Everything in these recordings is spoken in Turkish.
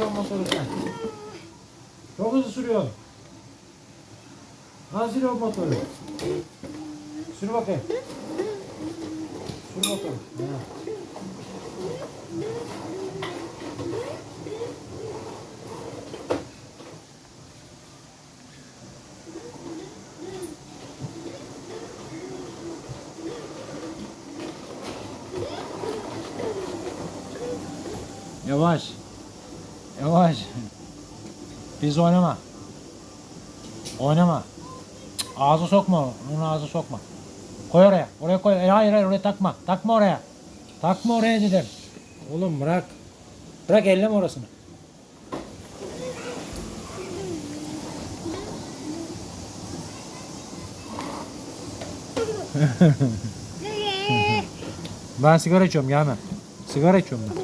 sürüyorsun motoru sen? Çok hızlı sürüyorsun. Nasıl sürüyorsun motoru? Sür bakayım. Sür motoru. Ha. Yavaş. Yavaş. Biz oynama. Oynama. Ağzı sokma. Onun ağzı sokma. Koy oraya. Oraya koy. E, hayır hayır oraya takma. Takma oraya. Takma oraya dedim. Oğlum bırak. Bırak elleme orasını. Ben sigara içiyorum gelme. Sigara içiyorum ben.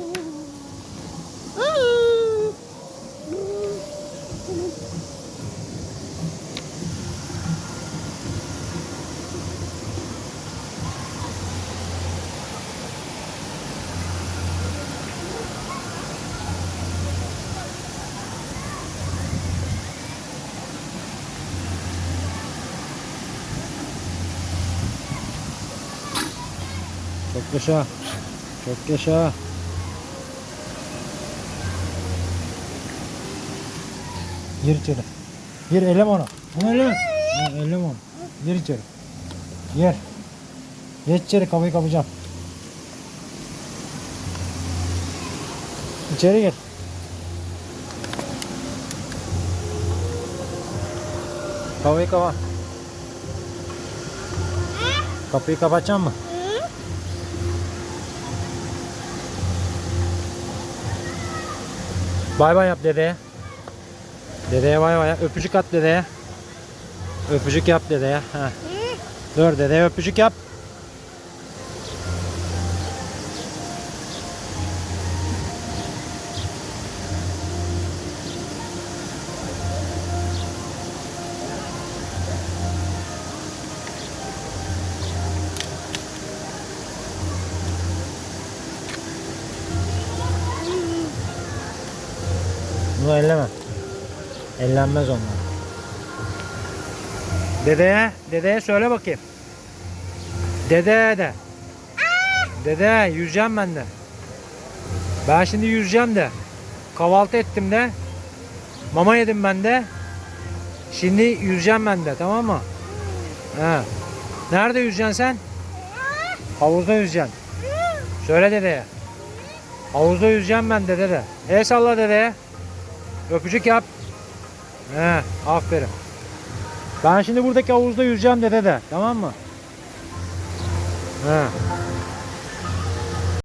Çok yaşa. Çok yaşa. Gir içeri. Gir eleme onu. Onu eleme. Ha, eleme onu. Gir içeri. Gir. Geç içeri kapıyı kapayacağım. İçeri gir. Kapıyı kapa. Kapıyı kapatacağım mı? Bay bay yap dedeye. Dedeye bay bay yap. Öpücük at dedeye. Öpücük yap dedeye. Heh. Dur dedeye öpücük yap. Bunu elleme. Ellenmez onlar. Dedeye, dedeye söyle bakayım. Dede de. Dede yüzeceğim ben de. Ben şimdi yüzeceğim de. Kahvaltı ettim de. Mama yedim ben de. Şimdi yüzeceğim ben de tamam mı? He. Nerede yüzeceksin sen? Havuzda yüzeceksin. Söyle dedeye. Havuzda yüzeceğim ben dede de. El salla dedeye. Öpücük yap. He, aferin. Ben şimdi buradaki havuzda yüzeceğim dede de. Tamam mı? He.